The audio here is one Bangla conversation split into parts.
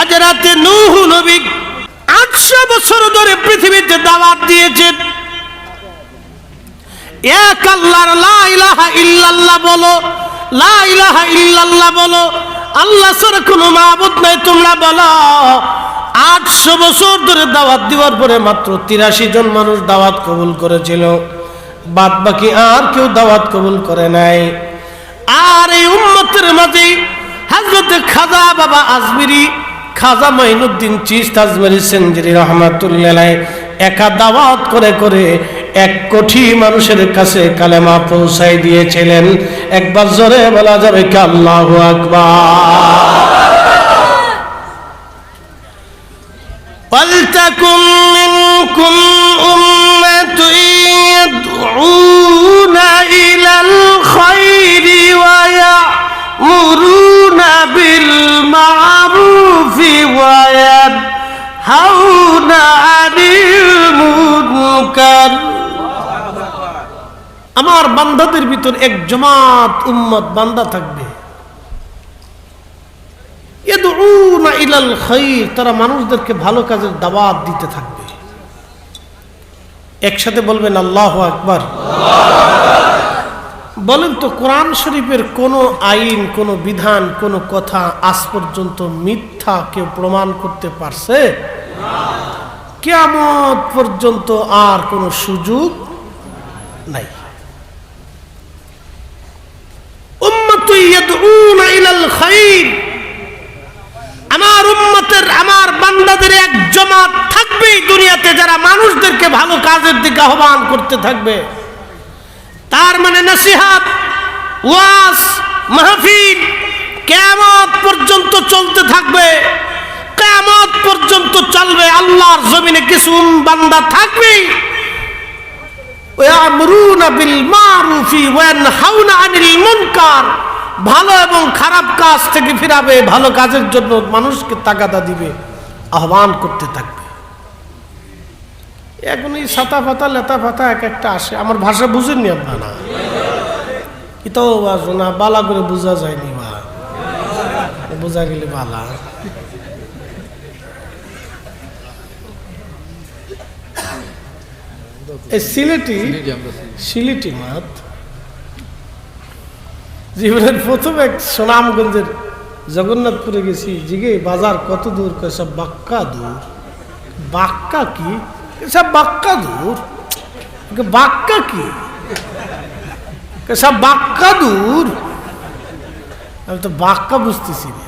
হাজারাতে নূহ নবী আটশো বছর ধরে পৃথিবীতে দাওয়াত দিয়েছেন। এক আল্লাহর লা ইলাহা ইল্লাল্লাহ বলো, লা ইলাহা ইল্লাল্লাহ বলো, আল্লাহ ছাড়া কোনো মাবুদ নাই, তোমরা বলো। আটশো বছর ধরে দাওয়াত দেওয়ার পরে মাত্র তিরাশি জন মানুষ দাওয়াত কবুল করেছিল। বাদ বাকি আর কেউ দাওয়াত কবুল করে নাই। আর এই উম্মতের মাঝে হাজরতে খাজা বাবা আজমিরি খাজা মাইনুদ্দিন চিস্ত আজমিরি সেঞ্জুরি রহমাতুল্লাহ একা দাওয়াত করে করে এক কোটি মানুষের কাছে কালেমা পৌঁছাই দিয়েছিলেন একবার জোরে বলা যাবে কি আল্লাহ আকবার ولتكن منكم أمة يدعون إلى الخير ويأمرون بالمعروف وينهون عن المنكر আমার বান্দাদের ভিতর এক জমাত উম্মত বান্দা থাকবে ইয়াদউনা ইলাল খাইর তারা মানুষদেরকে ভালো কাজের দাওয়াত দিতে থাকবে একসাথে বলবেন আল্লাহ আকবার বলেন তো, কোরআন শরীফের কোন আইন, কোন বিধান, কোন কথা আজ পর্যন্ত মিথ্যা কেউ প্রমাণ করতে পারছে? কেমন পর্যন্ত আর কোনো সুযোগ নাই। আমার উম্মতের, আমার বান্দাদের এক জমাত থাকবেই দুনিয়াতে, যারা মানুষদেরকে ভালো কাজের দিকে আহ্বান করতে থাকবে। তার মানে নসিহাত ওয়াস মাহফিল কেমত পর্যন্ত চলতে থাকবে কেমত পর্যন্ত চলবে, আল্লাহর জমিনে কিছু বান্দা মুনকার। ভালো এবং খারাপ কাজ থেকে ফিরাবে, ভালো কাজের জন্য মানুষকে তাগাদা দিবে, আহ্বান করতে থাকবে। এখন এই ছাতা পাতা লেতা ফাতা এক একটা আসে। আমার ভাষা বুঝেননি আপনারা? এটাও বাজো না, বালা করে বোঝা যায়নি বা। বোঝা গেলে বালা। এই সিলেটি সিলেটি মাত জীবনের প্রথম এক সুনামগঞ্জের জগন্নাথপুরে গেছি। জিগে বাজার কত দূর? সব বাক্কা দূর। বাক্কা কি? সব বাক্কা দূর। বাক্কা কি? সব বাক্কা দূর। আমি তো বাক্কা বুঝতেছি না।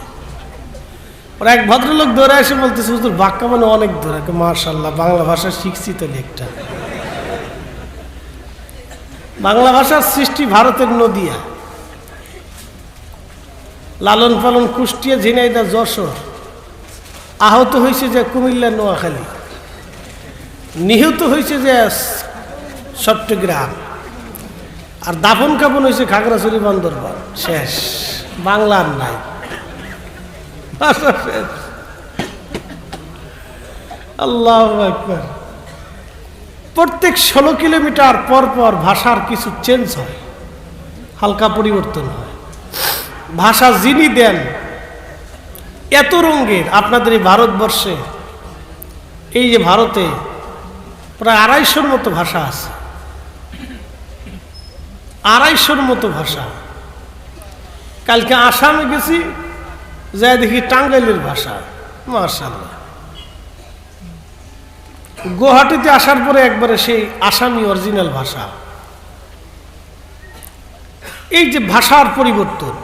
ওরা এক ভদ্রলোক ধরে এসে বলতেছে, হুজুর, বাক্কা মানে অনেক দূর। মার্শাল্লাহ বাংলা ভাষা শিখছি তো একটা বাংলা ভাষার সৃষ্টি ভারতের নদিয়া। লালন পালন কুষ্টিয়া ঝিনাইদা যশোর। আহত হয়েছে যে কুমিল্লা, নোয়াখালী। নিহত হয়েছে যে চট্টগ্রাম আর দাফন কাপন হয়েছে খাগড়াছড়ি বান্দরবান। শেষ। বাংলার নাই। আল্লাহ প্রত্যেক ষোলো কিলোমিটার পর পর ভাষার কিছু চেঞ্জ হয়। হালকা পরিবর্তন হয়। ভাষা যিনি দেন, এত রঙ্গের আপনাদের এই ভারতবর্ষে, এই যে ভারতে প্রায় আড়াইশোর মতো ভাষা আছে। আড়াইশোর মতো ভাষা। কালকে আসামে গেছি, যাই দেখি টাঙ্গাইলের ভাষা। মার্শাল্লাহ গুয়াহাটিতে আসার পরে একবারে সেই আসামি অরিজিনাল ভাষা। এই যে ভাষার পরিবর্তন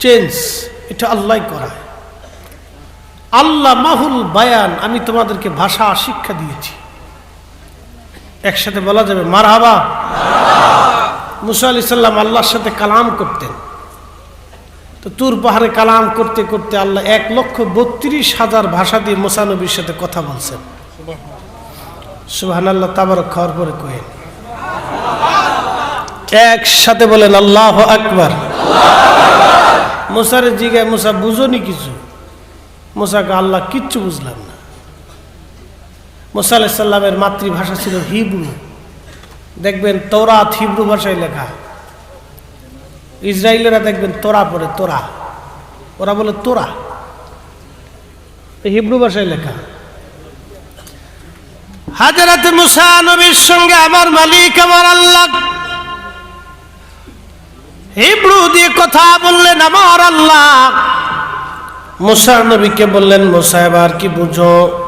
চেঞ্জ এটা আল্লাহ করায়। আল্লাহ মাহুল বায়ান, আমি তোমাদেরকে ভাষা শিক্ষা দিয়েছি। একসাথে বলা যাবে, মারহাবা। মুসা আলি সাল্লাম আল্লাহর সাথে কালাম করতেন। তো তুর পাহাড়ে কালাম করতে করতে আল্লাহ এক লক্ষ বত্রিশ হাজার ভাষা দিয়ে মোসানবীর সাথে কথা বলছেন। সুহান আল্লাহ তাবার খাওয়ার পরে কহেন একসাথে বলেন, আল্লাহ আকবার। মুসারে জিগায়, মুসা বুঝনি কিছু। মুসাকে আল্লাহ কিচ্ছু বুঝলাম মুসা আলাইসাল্লামের মাতৃভাষা ছিল হিব্রু। দেখবেন তোরাত হিব্রু ভাষায় লেখা। ইসরায়েলেরা দেখবেন তোরা পড়ে তোরা। ওরা বলে তোরা। হিব্রু ভাষায় লেখা। হাজারাত মুসা নবীর সঙ্গে আমার মালিক, আমার আল্লাহ। হিব্রু দিয়ে কথা বললেন আমার আল্লাহ। মুসা নবীকে বললেন, মুসা এবার কি বুঝো?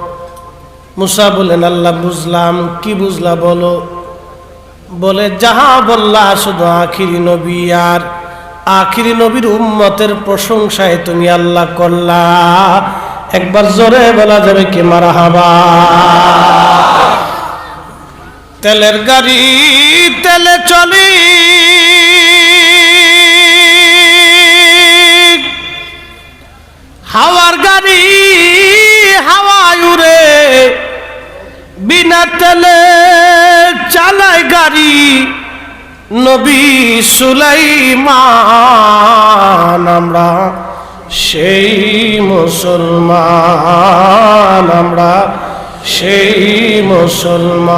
মুসা বললেন, আল্লাহ, বুঝলাম। কি বুঝলা বলো? বলে, যাহা বললা, শুধু আখিরি নবী। আর আখিরি নবীর উম্মতের প্রশংসায় তুমি আল্লাহ করলা। একবার জোরে বলা যাবে কি মারা হাবা তেলের গাড়ি তেলে চলি। হাওয়ার গাড়ি হাওয়ায় উড়ে। বিনা তেলে চালায় গাড়ি নবী সুলাইমান, আমরা সেই মুসলমান, আমরা সেই মুসলমান।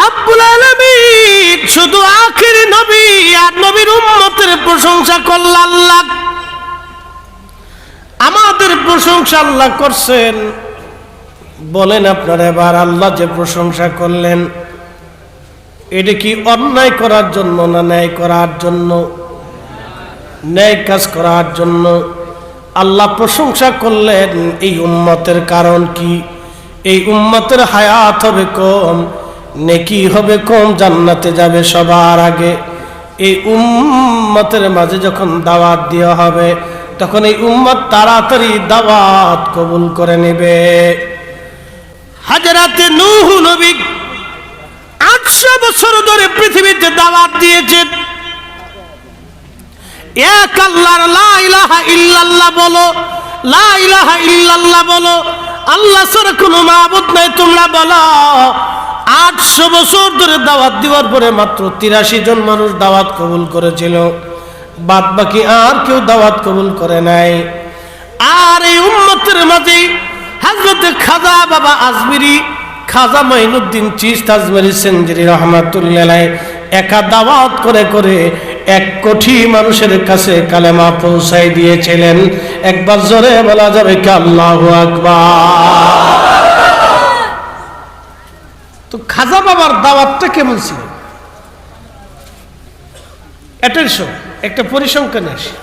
রাব্বুল শুধু আখিরি নবী আর নবীর উম্মতের প্রশংসা করল প্রশংসা আল্লাহ করছেন। বলেন আপনারা এবার আল্লাহ যে প্রশংসা করলেন, এটা কি অন্যায় করার জন্য না ন্যায় করার জন্য? ন্যায় কাজ করার জন্য আল্লাহ প্রশংসা করলেন, এই উম্মতের কারণ কি? এই উম্মতের হায়াত হবে কম, নেকি হবে কম, জান্নাতে যাবে সবার আগে। এই উম্মতের মাঝে যখন দাওয়াত দেওয়া হবে তখন এই উম্মত তাড়াতাড়ি দাওয়াত কবুল করে নেবে। হাজারাতে নুহু নবী আটশো বছর ধরে পৃথিবীতে দাওয়াত দিয়েছেন। এক আল্লাহর লা ইলাহা ইল্লাল্লাহ বলো, লা ইলাহা ইল্লাল্লাহ বলো, আল্লাহ ছাড়া কোনো মাবুদ নাই, তোমরা বলো। আটশো বছর ধরে দাওয়াত দেওয়ার পরে মাত্র তিরাশি জন মানুষ দাওয়াত কবুল করেছিল। বাদ বাকি আর কেউ দাওয়াত কবুল করে নাই। আর এই উম্মতের মাঝে হাজরতে খাজা বাবা আজমিরি, খাজা মাইনুদ্দিন চিস্ত আজমিরি সেঞ্জুরি রহমাতুল্লাহ একা দাওয়াত করে করে এক কোটি মানুষের কাছে কালেমা পৌঁছাই দিয়েছিলেন। একবার জোরে বলা যাবে কি আল্লাহ তো খাজা বাবার দাওয়াতটা কেমন ছিল? অ্যাটেনশন একটা পরিসংখ্যান আসে।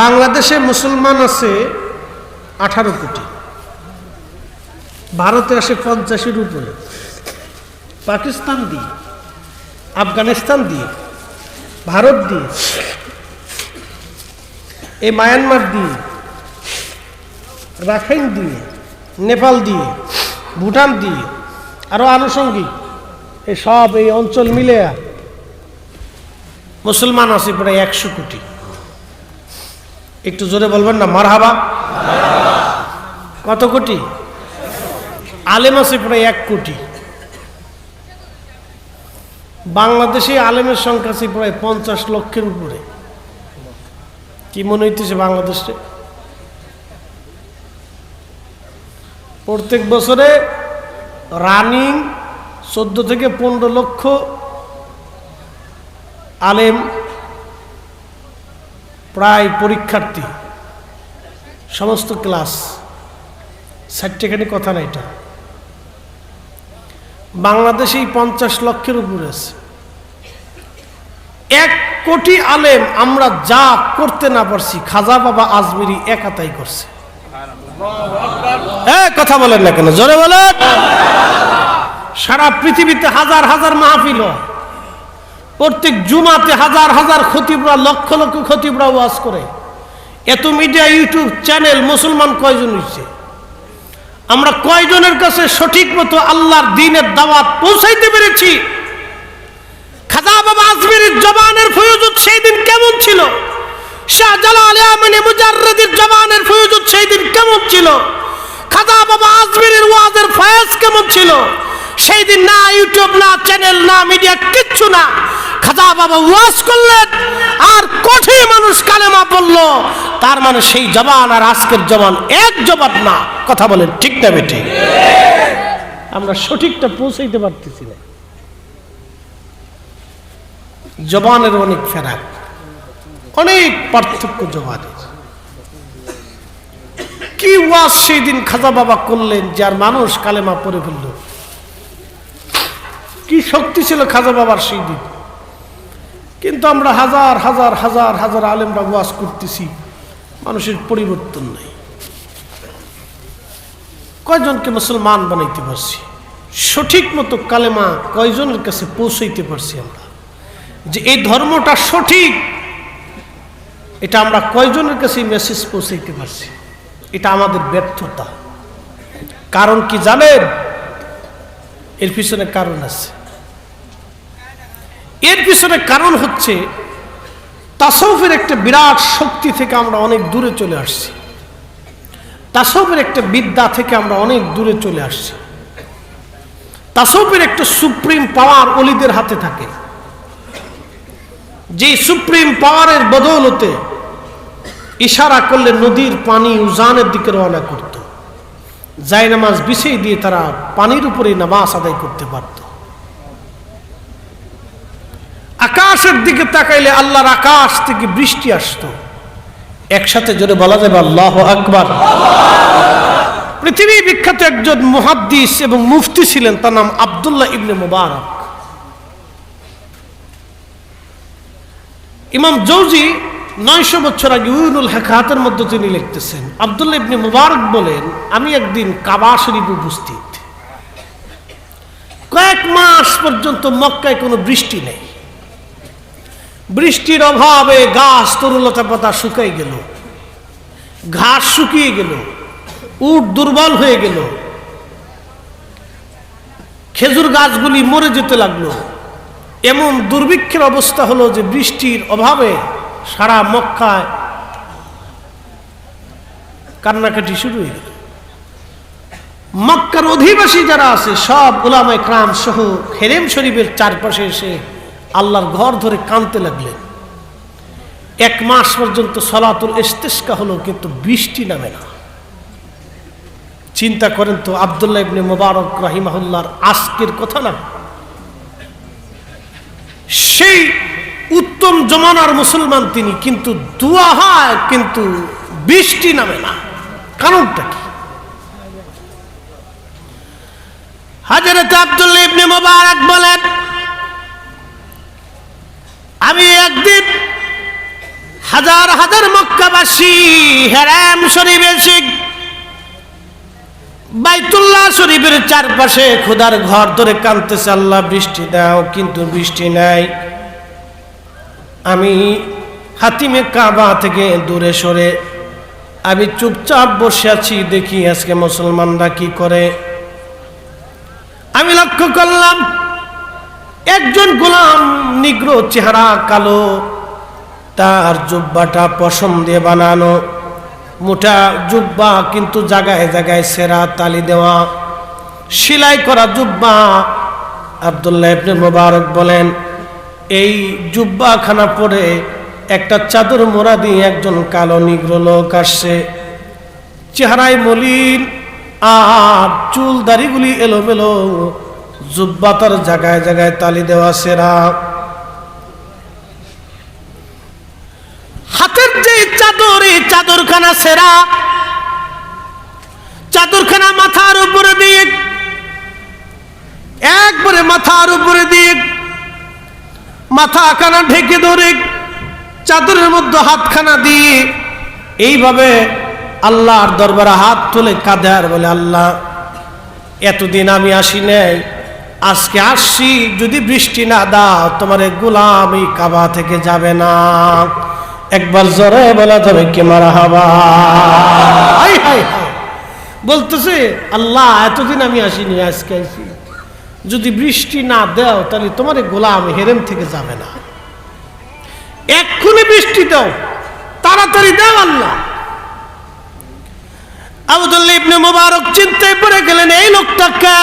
বাংলাদেশে মুসলমান আছে আঠারো কোটি। ভারতে আসে পঞ্চাশের উপরে। পাকিস্তান দিয়ে, আফগানিস্তান দিয়ে, ভারত দিয়ে, এই মায়ানমার দিয়ে, রাখাইন দিয়ে, নেপাল দিয়ে, ভুটান দিয়ে, আরও আনুষঙ্গিক, এই সব এই অঞ্চল মিলে মুসলমান আছে প্রায় একশো কোটি। একটু জোরে বলবেন না, মারহাবা? কত কোটি? আলেম আছে প্রায় এক কোটি। বাংলাদেশে আলেমের সংখ্যা আছে প্রায় পঞ্চাশ লক্ষের উপরে। কি মনে হইতেছে বাংলাদেশে? প্রত্যেক বছরে রানিং চোদ্দ থেকে পনেরো লক্ষ আলেম, প্রায় পরীক্ষার্থী, সমস্ত ক্লাস ষাটটাখানি কথা না এটা। বাংলাদেশেই পঞ্চাশ লক্ষের উপরে আছে। এক কোটি আলেম আমরা যা করতে না পারছি, খাজা বাবা আজমিরি একাতাই করছে। কথা বলেন না কেন? জোরে বলেন! সারা পৃথিবীতে হাজার হাজার মাহফিল হয়। প্রত্যেক জুমাতে হাজার হাজার খতিবরা, লক্ষ লক্ষ খতিবরা ওয়াজ করে। এত মিডিয়া ইউটিউব চ্যানেল মুসলমান কয়জন হচ্ছে আমরা কয়জনের কাছে সঠিক মতো আল্লাহর দিনের দাওয়াত পৌঁছাইতে পেরেছি? খাজা বাবা আজমিরের জবানের ফয়জুদ সেই দিন কেমন ছিল? শাহজালাল আমিনী মুজাররদির জবানের ফয়জুদ সেই দিন কেমন ছিল? খাজা বাবা আজমিরের ওয়াজের ফয়াজ কেমন ছিল? সেই দিন না ইউটিউব না চ্যানেল না মিডিয়া কিচ্ছু না। খাজা বাবা ওয়াজ করলেন। আর কোটি মানুষ কালেমা বলল। তার মানে সেই জবান আর আজকের জবান এক জবান না। কথা বলেন, ঠিক না বেটে আমরা সঠিকটা পৌঁছাইতে পারতেছি না। জবানের অনেক ফেরাক, অনেক পার্থক্য জমাদের কি ওয়াজ সেই দিন খাজা বাবা করলেন, যার মানুষ কালেমা পড়ে ফেলল? কি শক্তি ছিল খাজা বাবার সেই দিন? কিন্তু আমরা হাজার হাজার হাজার হাজার আলেমরা ওয়াজ করতেছি, মানুষের পরিবর্তন নাই। কয়জনকে মুসলমান বানাইতে পারছি? সঠিক মতো কালেমা কয়জনের কাছে পৌঁছাইতে পারছি আমরা? যে এই ধর্মটা সঠিক, এটা আমরা কয়জনের কাছে মেসেজ পৌঁছাইতে পারছি? এটা আমাদের ব্যর্থতা। কারণ কি জানেন? এর পিছনে কারণ আছে। এর পিছনে কারণ হচ্ছে তাসৌফের একটা বিরাট শক্তি থেকে আমরা অনেক দূরে চলে আসছি। তাসৌফের একটা বিদ্যা থেকে আমরা অনেক দূরে চলে আসছি। তাসৌফের একটা সুপ্রিম পাওয়ার অলিদের হাতে থাকে। যে সুপ্রিম পাওয়ারের বদৌলতে ইশারা করলে নদীর পানি উজানের দিকে রওনা করত। যাই নামাজ বিছিয়ে দিয়ে তারা পানির উপরে নামাজ আদায় করতে পারত। আকাশের দিকে তাকাইলে আল্লাহর আকাশ থেকে বৃষ্টি আসতো। একসাথে জোরে বলা যাবে, আল্লাহ আকবার। পৃথিবী বিখ্যাত একজন মুহাদ্দিস এবং মুফতি ছিলেন, তার নাম আবদুল্লাহ ইবনে মুবারক। ইমাম জৌজি নয়শো বছর আগে উইনুল হেকাহাতের মধ্যে তিনি লিখতেছেন, আবদুল্লাহ ইবনে মুবারক বলেন, আমি একদিন কাবা শরীফ উপস্থিত। কয়েক মাস পর্যন্ত মক্কায় কোনো বৃষ্টি নেই। বৃষ্টির অভাবে গাছ তরুলতা পাতা শুকাই গেল, ঘাস শুকিয়ে গেল, উট দুর্বল হয়ে গেল। খেজুর গাছগুলি মরে যেতে লাগল। এমন দুর্ভিক্ষের অবস্থা হলো যে বৃষ্টির অভাবে সারা মক্কায় কান্নাকাটি শুরু হয়ে গেল। মক্কার অধিবাসী যারা আছে, সব গোলামায় ক্রাম সহ হেরেম শরীফের চারপাশে এসে আল্লাহর ঘর ধরে কাঁদতে লাগলেন। এক মাস পর্যন্ত সলাতুল ইস্তেস্কা হলো কিন্তু বৃষ্টি নামে না। চিন্তা করেন তো আবদুল্লাহ ইবনে মোবারক রাহিমাহুল্লাহর আজকের কথা না? সেই উত্তম জমানার মুসলমান তিনি কিন্তু দুয়া হয়, কিন্তু বৃষ্টি নামে না। কারণটা কি? হাজারত আবদুল্লাহ ইবনে মোবারক বলেন আমি একদিন হাজার হাজার মক্কাবাসী হেরাম শরীফের শিখ বাইতুল্লাহ শরীফের চারপাশে খোদার ঘর ধরে কানতেছে আল্লাহ, বৃষ্টি দাও, কিন্তু বৃষ্টি নাই। আমি হাতিমে কাবা থেকে দূরে সরে আমি চুপচাপ বসে আছি, দেখি আজকে মুসলমানরা কি করে। আমি লক্ষ্য করলাম একজন গোলাম নিগ্র চেহারা কালো, তার জুব্বাটা পশম দিয়ে বানানো। মোটা জুব্বা কিন্তু জায়গায় জায়গায় সেরা তালি দেওয়া। সেলাই করা জুব্বা, আবদুল্লাহ ইবনে মোবারক বলেন, এই জুব্বাখানা পরে একটা চাদর মোড়া দিয়ে একজন কালো নিগ্র লোক আসছে। চেহারায় মলিন আর চুল দাড়িগুলি এলোমেলো জুব্বা তার জায়গায় জায়গায় তালি দেওয়া সেরা। হাতের যে চাদর, এই চাদরখানা সেরা। চাদরখানা মাথার উপরে দিয়ে, একবারে মাথার উপরে দিয়ে, মাথা খানা ঢেকে ধরে, চাদরের মধ্যে হাতখানা দিয়ে, এইভাবে আল্লাহর দরবারে হাত তুলে কাঁদে আর বলে, আল্লাহ, এতদিন আমি আসি নাই। আজকে আসছি, যদি বৃষ্টি না দাও, তোমার গোলাম এই কাবা থেকে যাবে না। একবার জোরে বলা যাবে কে মারা হাবা হাই হাই। বলতেছে, আল্লাহ, এতদিন আমি আসিনি, আজকে আসি। যদি বৃষ্টি না দাও, তাহলে তোমার গোলাম হেরেম থেকে যাবে না। এক্ষুনি বৃষ্টি দাও, তাড়াতাড়ি দাও আল্লাহ। আবুদুল্লাহ ইবনে মোবারক চিন্তায় পড়ে গেলেন, এই লোকটাকে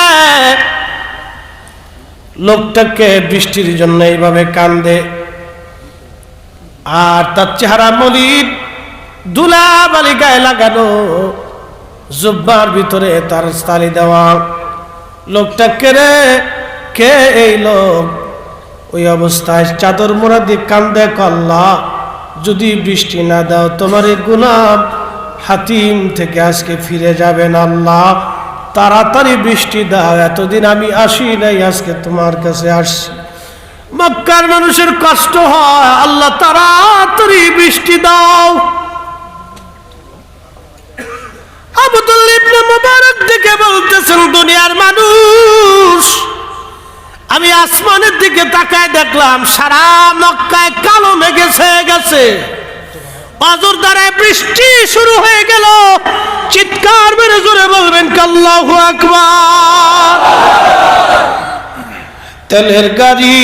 লোকটাকে বৃষ্টির জন্য এইভাবে কান্দে। আর তার চেহারা মলিন দুলা বালি গায়ে লাগানো, জুব্বার ভিতরে তার স্তালি দেওয়া। লোকটা কে রে? কে এই লোক? ওই অবস্থায় চাদর মোড়া দিয়ে কান্দে কল্লা যদি বৃষ্টি না দাও, তোমার এই গুলাম হাতিম থেকে আজকে ফিরে যাবেন আল্লাহ। তাড়াতাড়ি বৃষ্টি দাও, এতদিন আমি আসি নাই, আজকে তোমার কাছে আসছি। মক্কার মানুষের কষ্ট হয়, আল্লাহ তাড়াতাড়ি বৃষ্টি দাও। দিকে দুনিয়ার মানুষ, আমি আসমানের দিকে তাকায় দেখলাম, সারা মক্কায় কালো মেঘে ছেয়ে গেছে। অজর দ্বারায় বৃষ্টি শুরু হয়ে গেল। চিৎকার মেরে জোরে বলবেন কাল্লাহু আকবার। তেলের গাড়ি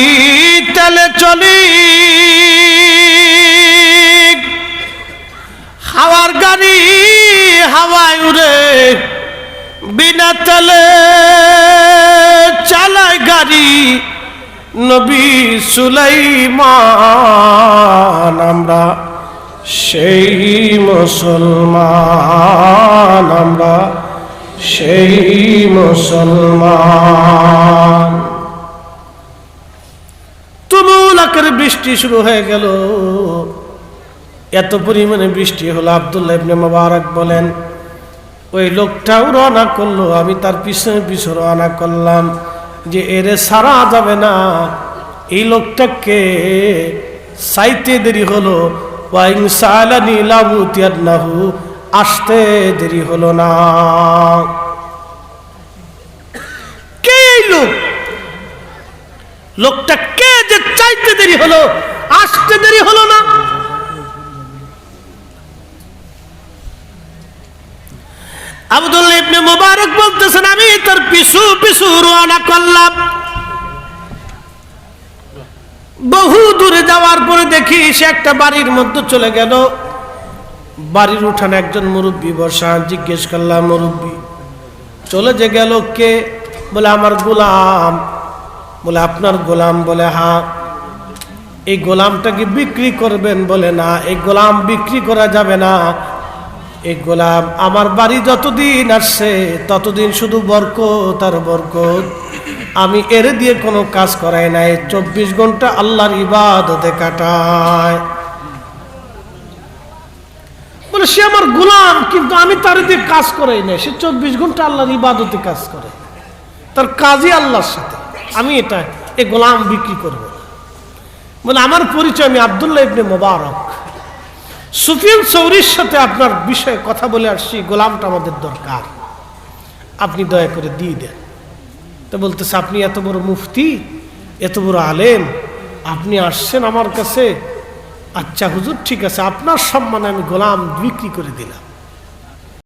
তেলে চলি। হাওয়ার গাড়ি হাওয়ায় উড়ে বিনা তেলে চালায় গাড়ি নবী সুলাইমান। আমরা সেই মুসলমান আমরা, সেই মুসলমান। তুমুল আকারে বৃষ্টি শুরু হয়ে গেল। এত পরিমাণে বৃষ্টি হলো, আবদুল্লাহ ইবনে মোবারক বলেন, ওই লোকটাও রওনা করল, আমি তার পিছনে পিছনে রওনা করলাম, যে এরে সারা যাবে না, এই লোকটাকে সাইতে দেরি হলো আসতে দেরি হলো না। কে লোক? লোকটা কে যে চাইতে দেরি হলো, আসতে দেরি হলো না? আবদুল্লাহ ইবনে মুবারক বলতেছেন, আমি তার পিছু পিছু রওনা করলাম। বহু দূরে যাওয়ার পরে দেখি সে একটা বাড়ির মধ্যে চলে গেল। বাড়ির উঠানে একজন মুরব্বী বসা, জিজ্ঞেস করলাম, মুরব্বী, চলে যে গেল কে? বলে, আমার গোলাম। বলে, আপনার গোলাম? বলে হা এই গোলামটাকে বিক্রি করবেন? বলে, না, এই গোলাম বিক্রি করা যাবে না। এই গোলাম আমার বাড়ি যতদিন আসছে, ততদিন শুধু বরকত আর বরকত। আমি এর দিয়ে কোনো কাজ করাই নাই। চব্বিশ ঘণ্টা আল্লাহর ইবাদতে কাটায় বলে, সে আমার গোলাম, কিন্তু আমি তার দিয়ে কাজ করাই নাই। সে চব্বিশ ঘণ্টা আল্লাহর ইবাদতে কাজ করে। তার কাজই আল্লাহর সাথে। আমি এটা, এ গোলাম বিক্রি করব বলে, আমার পরিচয় আমি আবদুল্লাহ ইবনে মোবারক। সুফিয়ান সৌরির সাথে আপনার বিষয়ে কথা বলে আসছি। গোলামটা আমাদের দরকার। আপনি দয়া করে দিয়ে দেন। তো বলতেছে, আপনি এত বড় মুফতি, এত বড় আলেম, আপনি আসছেন আমার কাছে? আচ্ছা হুজুর, ঠিক আছে, আপনার সম্মানে আমি গোলাম বিক্রি করে দিলাম।